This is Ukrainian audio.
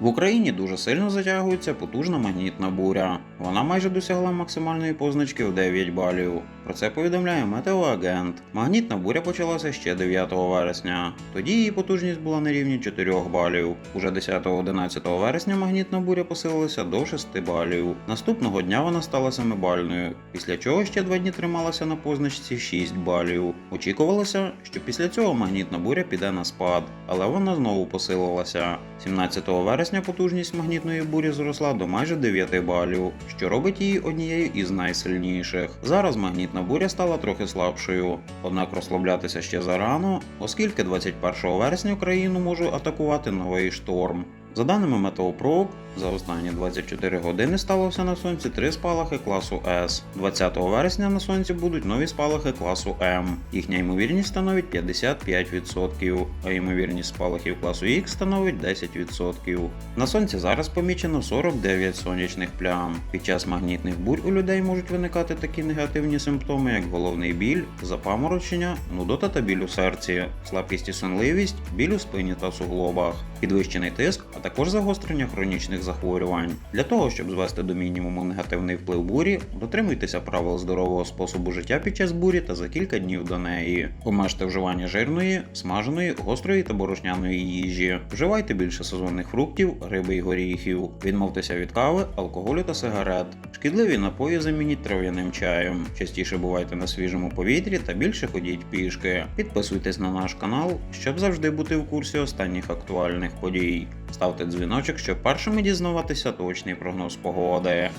В Україні дуже сильно затягується потужна магнітна буря. Вона майже досягла максимальної позначки в 9 балів. Про це повідомляє метеоагент. Магнітна буря почалася ще 9 вересня. Тоді її потужність була на рівні 4 балів. Уже 10-11 вересня магнітна буря посилилася до 6 балів. Наступного дня вона стала 7-бальною, після чого ще два дні трималася на позначці 6 балів. Очікувалося, що після цього магнітна буря піде на спад, але вона знову посилилася. 17 вересня потужність магнітної бурі зросла до майже 9 балів, що робить її однією із найсильніших. Зараз магнітна буря стала трохи слабшою, однак розслаблятися ще зарано, оскільки 21 вересня Україну може атакувати новий шторм. За даними Метеопроб, за останні 24 години сталося на сонці три спалахи класу С. 20 вересня на сонці будуть нові спалахи класу М. Їхня ймовірність становить 55%, а ймовірність спалахів класу Х становить 10%. На сонці зараз помічено 49 сонячних плям. Під час магнітних бурь у людей можуть виникати такі негативні симптоми, як головний біль, запаморочення, нудота та біль у серці, слабкість і сонливість, біль у спині та суглобах, підвищений тиск, а також загострення хронічних захворювань. Для того, щоб звести до мінімуму негативний вплив бурі, дотримуйтеся правил здорового способу життя під час бурі та за кілька днів до неї. Обмежте вживання жирної, смаженої, гострої та борошняної їжі. Вживайте більше сезонних фруктів, риби і горіхів. Відмовтеся від кави, алкоголю та сигарет. Шкідливі напої замініть трав'яним чаєм. Частіше бувайте на свіжому повітрі та більше ходіть пішки. Підписуйтесь на наш канал, щоб завжди бути в курсі останніх актуальних подій. Ставте дзвіночок, щоб першими дізнаватися точний прогноз погоди.